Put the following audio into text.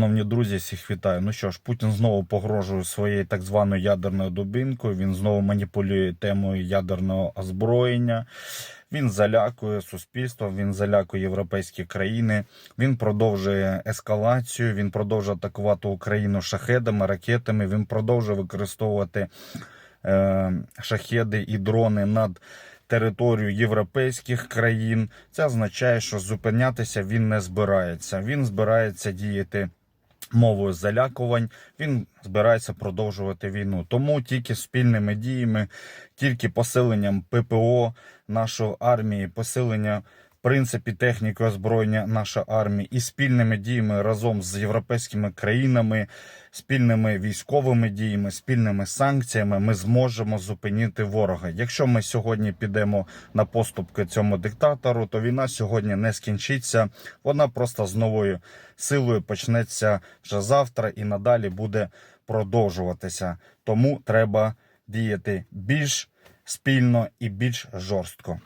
Шановні друзі, всіх вітаю. Ну що ж, Путін знову погрожує своєю так званою ядерною дубинкою. Він знову маніпулює темою ядерного озброєння. Він залякує суспільство, він залякує європейські країни. Він продовжує ескалацію. Він продовжує атакувати Україну шахедами, ракетами. Він продовжує використовувати е, шахеди і дрони над територію європейських країн. Це означає, що зупинятися він не збирається. Він збирається діяти мовою залякувань. Він збирається продовжувати війну. Тому тільки спільними діями, тільки посиленням ППО нашої армії, посилення. Принципі, техніки озброєння нашої армії і спільними діями разом з європейськими країнами, спільними військовими діями, спільними санкціями ми зможемо зупинити ворога. Якщо ми сьогодні підемо на поступки цьому диктатору, то війна сьогодні не скінчиться. Вона просто з новою силою почнеться вже завтра і надалі буде продовжуватися. Тому треба діяти більш спільно і більш жорстко.